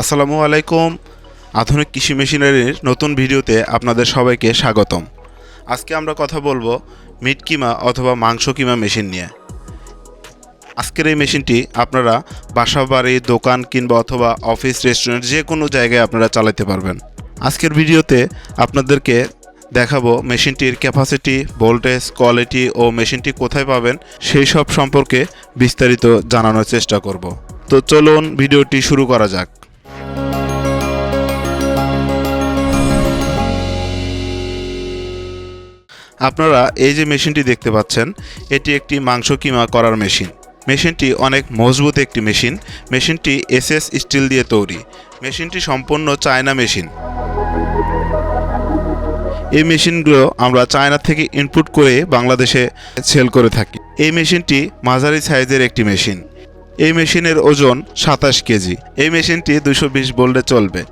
আসসালামু আলাইকুম। আধুনিক কৃষি মেশিনারির নতুন ভিডিওতে আপনাদের সবাইকে স্বাগতম। আজকে আমরা কথা বলব মিট কিমা অথবা মাংস কিমা মেশিন নিয়ে। আজকের এই মেশিনটি আপনারা বাসা, বাড়ি, দোকান কিংবা অথবা অফিস, রেস্টুরেন্ট যে কোনো জায়গায় আপনারা চালাতে পারবেন। আজকের ভিডিওতে আপনাদেরকে দেখাবো মেশিনটির ক্যাপাসিটি ভোল্টেজ কোয়ালিটি ও মেশিনটি কোথায় পাবেন সেই সব সম্পর্কে বিস্তারিত জানানোর চেষ্টা করব। তো চলুন ভিডিওটি শুরু করা যাক। আপনারা এই যে মেশিনটি দেখতে পাচ্ছেন, এটি একটি মাংস কিমা করার মেশিন। মেশিনটি অনেক মজবুত একটি মেশিন। মেশিনটি এসএস স্টিল দিয়ে তৈরি। মেশিনটি সম্পূর্ণ চায়না মেশিন। এই মেশিনগুলো আমরা চায়না থেকে ইনপুট করে বাংলাদেশে সেল করে থাকি। এই মেশিনটি মাঝারি সাইজের একটি মেশিন। এই মেশিনের ওজন সাতাশ কেজি। এই মেশিনটি দুশো বিশ বোল্টে চলবে।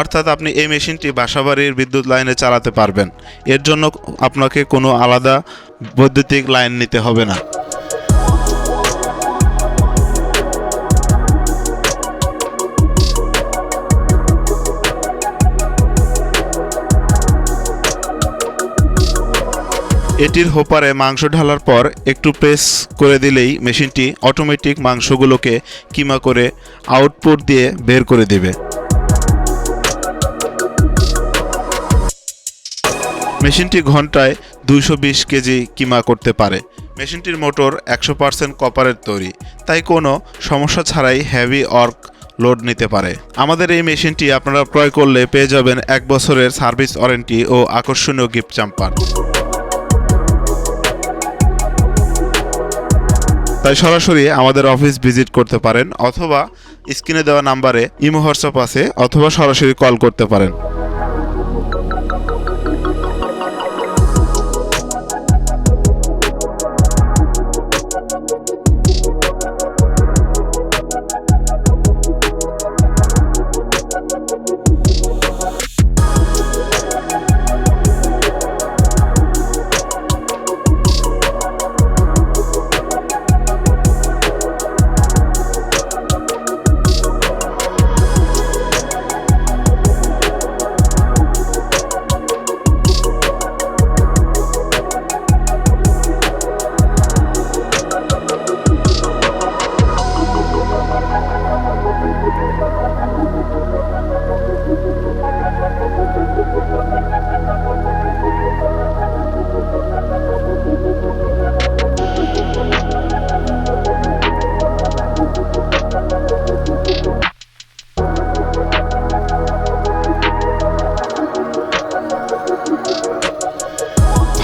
অর্থাৎ আপনি এই মেশিনটি বাসাবাড়ির বিদ্যুৎ লাইনে চালাতে পারবেন। এর জন্য আপনাকে কোনো আলাদা বৈদ্যুতিক লাইন নিতে হবে না। এটির হোপারে মাংস ঢালার পর একটু প্রেস করে দিলেই মেশিনটি অটোমেটিক মাংসগুলোকে কিমা করে আউটপুট দিয়ে বের করে দেবে। মেশিনটি ঘন্টায় দুইশো বিশ কেজি কিমা করতে পারে। মেশিনটির মোটর একশো পার্সেন্ট কপারের তৈরি। তাই কোনো সমস্যা ছাড়াই হ্যাভি অর্ক লোড নিতে পারে। আমাদের এই মেশিনটি আপনারা ক্রয় করলে পেয়ে যাবেন এক বছরের সার্ভিস ওয়ারেন্টি ও আকর্ষণীয় গিফট চাম্পার। তাই সরাসরি আমাদের অফিস ভিজিট করতে পারেন অথবা স্ক্রিনে দেওয়া নাম্বারে ইমো হোয়াটসঅ্যাপ আছে অথবা সরাসরি কল করতে পারেন।